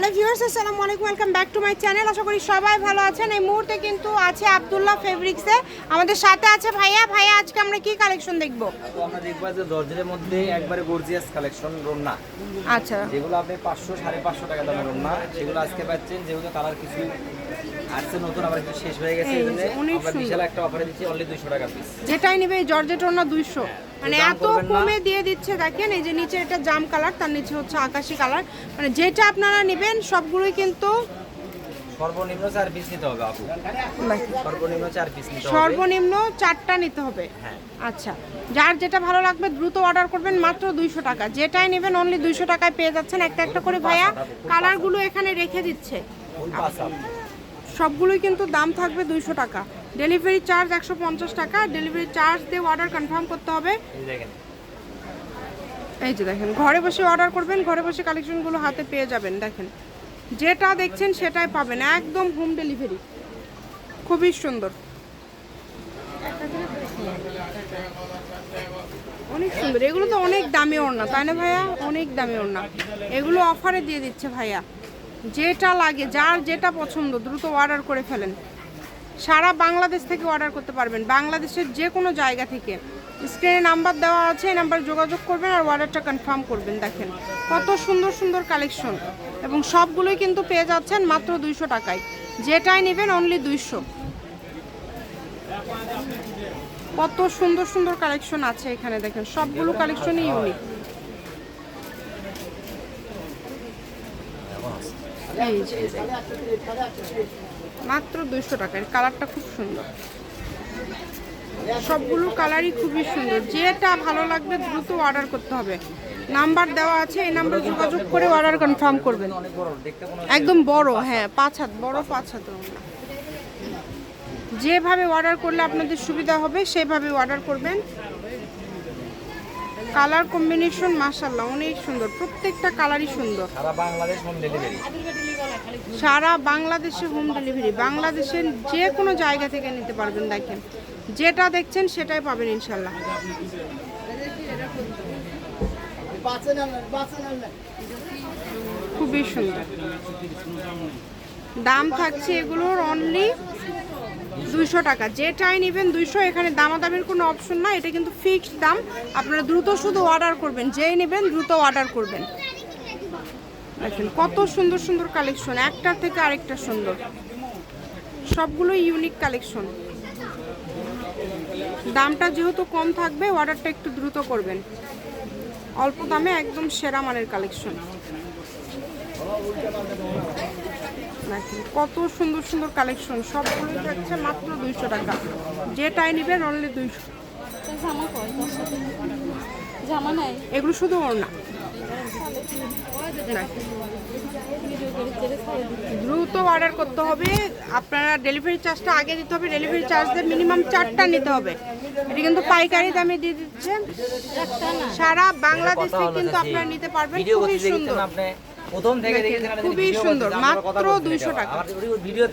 Hello viewers আসসালামু আলাইকুম welcome back to my channel আশা করি সবাই ভালো আছেন। এই মুহূর্তে কিন্তু আছে আব্দুল্লাহ ফেব্রিক্সে আমাদের সাথে আছে ভাইয়া। ভাইয়া আজকে আমরা কি কালেকশন দেখব? তো আমরা দেখব যে দরজার মধ্যে একবারে গর্জিয়াস কালেকশন রন্না। আচ্ছা। যেগুলো আপনি পাঁচশো সাড়ে পাঁচশো টাকা দামের রন্না। সেগুলো আজকে পাচ্ছেন যেগুলো কালার কিছু আসছে নতুন আবার কিছু শেষ হয়ে গেছে এই জন্য আমরা বিশাল একটা অফারে দিচ্ছি অনলি দুইশো টাকা পিস যেটাই নেবে এই জর্জেট ওনা দুইশো। মানে এত কমে দিয়ে দিচ্ছে দেখেন এই যে নিচে এটা জাম কালার তার নিচে হচ্ছে আকাশি কালার। মানে যেটা আপনারা নেবেন সবগুলোই কিন্তু সর্বনিম্ন চার পিস নিতে হবে আপু। সর্বনিম্ন চার পিস নিতে হবে। সর্বনিম্ন চারটা নিতে হবে। হ্যাঁ। আচ্ছা যার যেটা ভালো লাগবে দ্রুত অর্ডার করবেন মাত্র দুইশো টাকা। যেটাই নেবেন অনলি দুইশো টাকায় পেয়ে যাচ্ছেন একটা একটা করে ভাইয়া। কালারগুলো এখানে রেখে দিচ্ছে। সবগুলোই কিন্তু দাম থাকবে দুইশো টাকা। ডেলিভারি চার্জ একশো পঞ্চাশ টাকা। ডেলিভারি চার্জ দিয়ে অর্ডার কনফার্ম করতে হবে। এই যে দেখেন ঘরে বসে অর্ডার করবেন ঘরে বসে কালেকশনগুলো হাতে পেয়ে যাবেন দেখেন। যেটা দেখছেন সেটাই পাবেন একদম হোম ডেলিভারি খুবই সুন্দর। অনেক সুন্দর। এগুলো তো অনেক দামি ওড়না তাই না ভাইয়া? অনেক দামি ওড়না। এগুলো অফারে দিয়ে দিচ্ছে ভাইয়া। যেটা লাগে, যার যেটা পছন্দ, দ্রুত অর্ডার করে ফেলেন। সারা বাংলাদেশ থেকে অর্ডার করতে পারবেন। বাংলাদেশের যে কোনো জায়গা থেকে। স্ক্রিনে নাম্বার দেওয়া আছে, এই নাম্বার যোগাযোগ করবেন আর অর্ডারটা কনফার্ম করবেন, দেখেন। কত সুন্দর সুন্দর কালেকশন এবং সবগুলোই কিন্তু পেয়ে যাচ্ছেন মাত্র দুইশো টাকায়। যেটাই নেবেন অনলি দুইশো। কত সুন্দর সুন্দর কালেকশন আছে এখানে, দেখেন। সবগুলো কালেকশনই ইউনিক মাত্র দুইশো টাকার কালারটা খুব সুন্দর। সবগুলো কালারই খুবই সুন্দর। যেটা ভালো লাগবে দ্রুত অর্ডার করতে হবে। নাম্বার দেওয়া আছে, এই নাম্বার যোগাযোগ করে অর্ডার কনফার্ম করবেন। একদম বড় হ্যাঁ পাঁচ হাত, বড় পাঁচ হাত যেভাবে অর্ডার করলে আপনাদের সুবিধা হবে, সেভাবে অর্ডার করবেন। কালার কম্বিনেশন মাশাল্লাহ অনেক সুন্দর প্রত্যেকটা কালারই সুন্দর। সারা বাংলাদেশ হোম ডেলিভারি সারা বাংলাদেশে হোম ডেলিভারি বাংলাদেশের যে কোনো জায়গা থেকে নিতে পারবেন দেখেন। যেটা দেখছেন সেটাই পাবেন ইনশাল্লাহ খুবই সুন্দর। দাম থাকছে এগুলোর অনলি দুইশো টাকা। যেটাই নেবেন দুইশো, এখানে দামাদামের কোনো অপশন না, এটা কিন্তু ফিক্সড দাম। আপনারা দ্রুত শুধু অর্ডার করবেন, যেই নেবেন দ্রুত অর্ডার করবেন। দেখেন কত সুন্দর সুন্দর কালেকশন একটার থেকে আরেকটা সুন্দর। সবগুলো ইউনিক কালেকশন দামটা যেহেতু কম থাকবে অর্ডারটা একটু দ্রুত করবেন। অল্প দামে একদম সেরা মানের কালেকশন দেখেন কত সুন্দর সুন্দর কালেকশন সবগুলো যাচ্ছে মাত্র দুইশো টাকা। যেটাই নেবেন অনলি দুইশো। জামা কয়? তার সাথে জামা নাই? এগুলো শুধু ওড়না। ছাড়ে দিতে দ্রুত অর্ডার করতে হবে। আপনারা ডেলিভারি চার্জটা আগে দিতে হবে। ডেলিভারি চার্জ দিয়ে মিনিমাম চারটা নিতে হবে। এটা কিন্তু পাইকারি দামে দিয়ে দিচ্ছে একটা না। সারা বাংলাদেশ থেকে কিন্তু আপনারা নিতে পারবেন। খুবই সুন্দর। প্রথম থেকে খুবই সুন্দর, মাত্র 200 টাকা। ভিডিও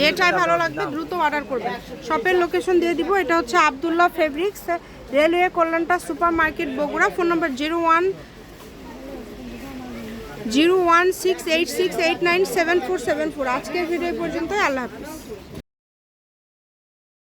যেটাই ভালো লাগবে দ্রুত অর্ডার করবেন। শপের লোকেশন দিয়ে দিব এটা হচ্ছে Abdullah fabrics railway কল্যাণটা super market Bogura phone number zero one zero one six eight six eight nine seven four seven four. আজকের ভিডিও পর্যন্ত আল্লাহ হাফিজ।